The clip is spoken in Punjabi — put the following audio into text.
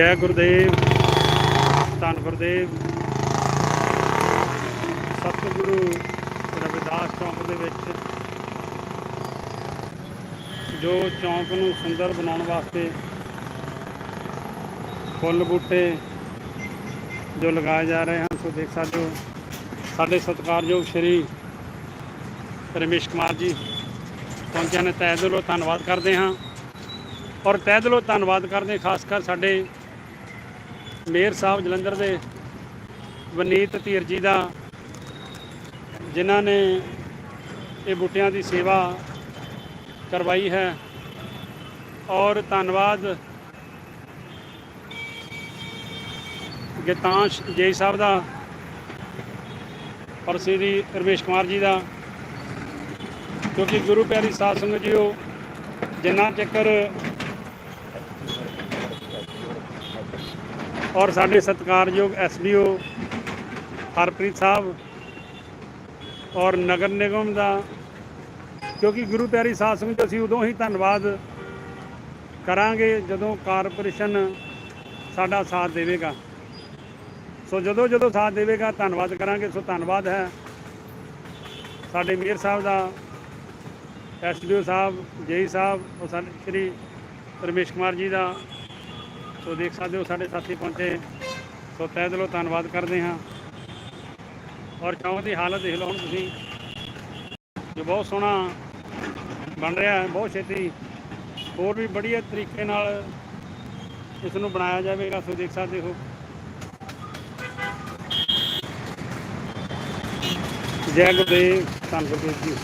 ਜੈ ਗੁਰਦੇਵ, ਧੰਨ ਗੁਰਦੇਵ। ਸਤਿਗੁਰੂ ਰਵਿਦਾਸ ਚੌਂਕ ਦੇ ਵਿੱਚ, ਜੋ ਚੌਂਕ ਨੂੰ ਸੁੰਦਰ ਬਣਾਉਣ ਵਾਸਤੇ ਫੁੱਲ ਬੂਟੇ ਜੋ ਲਗਾਏ ਜਾ ਰਹੇ ਹਨ ਸੋ ਦੇਖ ਸਕਦੇ ਹੋ। ਸਾਡੇ ਸਤਿਕਾਰਯੋਗ ਸ਼੍ਰੀ ਰਮੇਸ਼ ਕੁਮਾਰ ਜੀ, ਪਹੁੰਚਿਆ ਨੇ ਤਹਿ ਦਿਲੋਂ ਧੰਨਵਾਦ ਕਰਦੇ ਹਾਂ। ਔਰ ਤਹਿ ਦਿਲੋਂ ਧੰਨਵਾਦ ਕਰਦੇ ਖਾਸ ਕਰ ਸਾਡੇ ਮੇਅਰ ਸਾਹਿਬ ਜਲੰਧਰ ਦੇ ਵਨੀਤ ਧੀਰ ਜੀ ਦਾ ਜਿਨ੍ਹਾਂ ਨੇ ਇਹ ਬੂਟਿਆਂ ਦੀ ਸੇਵਾ ਕਰਵਾਈ ਹੈ ਔਰ ਧੰਨਵਾਦ ਗੀਤਾਂਸ਼ ਜੈ ਸਾਹਿਬ ਦਾ ਔਰ ਸ੍ਰੀ ਰਮੇਸ਼ ਕੁਮਾਰ ਜੀ ਦਾ, ਕਿਉਂਕਿ ਗੁਰੂ ਪਿਆਰੀ ਸਾਧ ਸੰਗਤ ਜੀਓ, ਜਿੰਨਾ ਚੱਕਰ ਔਰ ਸਾਡੇ ਸਤਿਕਾਰਯੋਗ ਐਸਡੀਓ ਹਰਪ੍ਰੀਤ ਸਾਹਿਬ ਔਰ ਨਗਰ ਨਿਗਮ ਦਾ, ਕਿਉਂਕਿ ਗੁਰੂ ਪਿਆਰੀ ਸਾਧ ਸੰਗਤ ਅਸੀਂ ਉਦੋਂ ਹੀ ਧੰਨਵਾਦ ਕਰਾਂਗੇ ਜਦੋਂ ਕਾਰਪੋਰੇਸ਼ਨ ਸਾਡਾ ਸਾਥ ਦੇਵੇਗਾ। ਸੋ ਜਦੋਂ ਜਦੋਂ ਸਾਥ ਦੇਵੇਗਾ, ਧੰਨਵਾਦ ਕਰਾਂਗੇ। ਸੋ ਧੰਨਵਾਦ ਹੈ ਸਾਡੇ ਮੇਅਰ ਸਾਹਿਬ ਦਾ, ਐਸਡੀਓ ਸਾਹਿਬ, ਜੇਈ ਸਾਹਿਬ ਔਰ ਸਾਡੇ ਸ਼੍ਰੀ ਰਮੇਸ਼ ਕੁਮਾਰ ਜੀ ਦਾ ਸੋ ਦੇਖ ਸਕਦੇ ਹੋ ਸਾਡੇ ਸਾਥੀ ਪਹੁੰਚੇ। ਸੋ ਤਹਿ ਦਿਲੋਂ ਧੰਨਵਾਦ ਕਰਦੇ ਹਾਂ। ਔਰ ਚੌਂਕ ਦੀ ਹਾਲਤ ਦੇਖ ਲਓ ਹੁਣ ਤੁਸੀਂ। ਜੋ ਬਹੁਤ ਸੋਹਣਾ ਬਣ ਰਿਹਾ ਹੈ, ਬਹੁਤ ਛੇਤੀ। ਹੋਰ ਵੀ ਬੜੀਆ ਤਰੀਕੇ ਨਾਲ ਇਸ ਨੂੰ ਬਣਾਇਆ ਜਾਵੇਗਾ, ਸੋ ਦੇਖ ਸਕਦੇ ਹੋ। ਜੈ ਗੁਰਦੇਵ, ਧੰਨ ਗੁਰਦੇਵ ਜੀ।